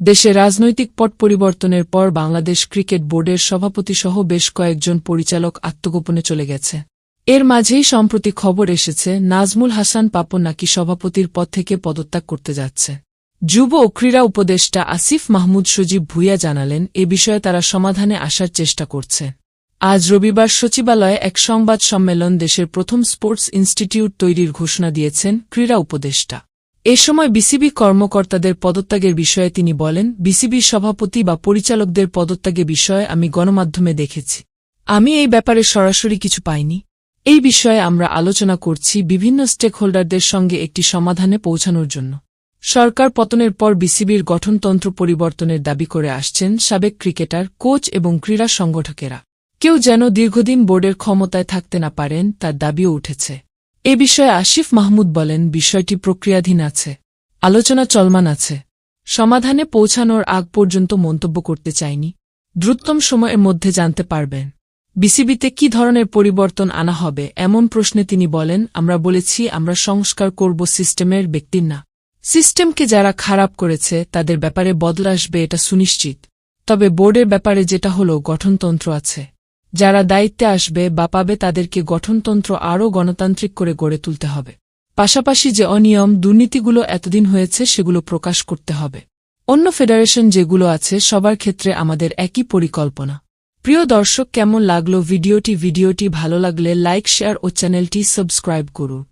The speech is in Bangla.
দেশে রাজনৈতিক পট পরিবর্তনের পর বাংলাদেশ ক্রিকেট বোর্ডের সভাপতিসহ বেশ কয়েকজন পরিচালক আত্মগোপনে চলে গেছে। এর মাঝেই সম্প্রতি খবর এসেছে, নাজমুল হাসান পাপন নাকি সভাপতির পদ থেকে পদত্যাগ করতে যাচ্ছে। যুব ও ক্রীড়া উপদেষ্টা আসিফ মাহমুদ সজীব ভুইয়া জানালেন, এ বিষয়ে তারা সমাধানে আসার চেষ্টা করছে। আজ রবিবার সচিবালয়ে এক সংবাদ সম্মেলন দেশের প্রথম স্পোর্টস ইনস্টিটিউট তৈরির ঘোষণা দিয়েছেন ক্রীড়া উপদেষ্টা। এ সময় বিসিবি কর্মকর্তাদের পদত্যাগের বিষয়ে তিনি বলেন বিসিবির সভাপতি বা পরিচালকদের পদত্যাগের বিষয়ে আমি গণমাধ্যমে দেখেছি। আমি এই ব্যাপারে সরাসরি কিছু পাইনি। এই বিষয়ে আমরা আলোচনা করছি বিভিন্ন স্টেকহোল্ডারদের সঙ্গে একটি সমাধানে পৌঁছানোর জন্য। সরকার পতনের পর বিসিবির গঠনতন্ত্র পরিবর্তনের দাবি করে আসছেন সাবেক ক্রিকেটার, কোচ এবং ক্রীড়া সংগঠকেরা। কেউ যেন দীর্ঘদিন বোর্ডের ক্ষমতায় থাকতে না পারেন, তার দাবিও উঠেছে। এ বিষয়ে আসিফ মাহমুদ বলেন, বিষয়টি প্রক্রিয়াধীন আছে, আলোচনা চলমান আছে। সমাধানে পৌঁছানোর আগ পর্যন্ত মন্তব্য করতে চাইনি। দ্রুততম সময়ের মধ্যে জানতে পারবেন, বিসিবিতে কি ধরনের পরিবর্তন আনা হবে এমন প্রশ্নে তিনি বলেন, আমরা বলেছি, আমরা সংস্কার করব সিস্টেমের ব্যক্তির না। সিস্টেমকে যারা খারাপ করেছে, তাদের ব্যাপারে বদল আসবে এটা সুনিশ্চিত। তবে বোর্ডের ব্যাপারে যেটা হল গঠনতন্ত্র আছে। যারা দায়িত্বে আসবে বা পাবে তাদেরকে গঠনতন্ত্র আরও গণতান্ত্রিক করে গড়ে তুলতে হবে। পাশাপাশি যে অনিয়ম, দুর্নীতিগুলো এতদিন হয়েছে সেগুলো প্রকাশ করতে হবে। অন্য ফেডারেশন যেগুলো আছে সবার ক্ষেত্রে আমাদের একই পরিকল্পনা। প্রিয় দর্শক, কেমন লাগল ভিডিওটি? ভিডিওটি ভালো লাগলে লাইক, শেয়ার ও চ্যানেলটি সাবস্ক্রাইব করুন।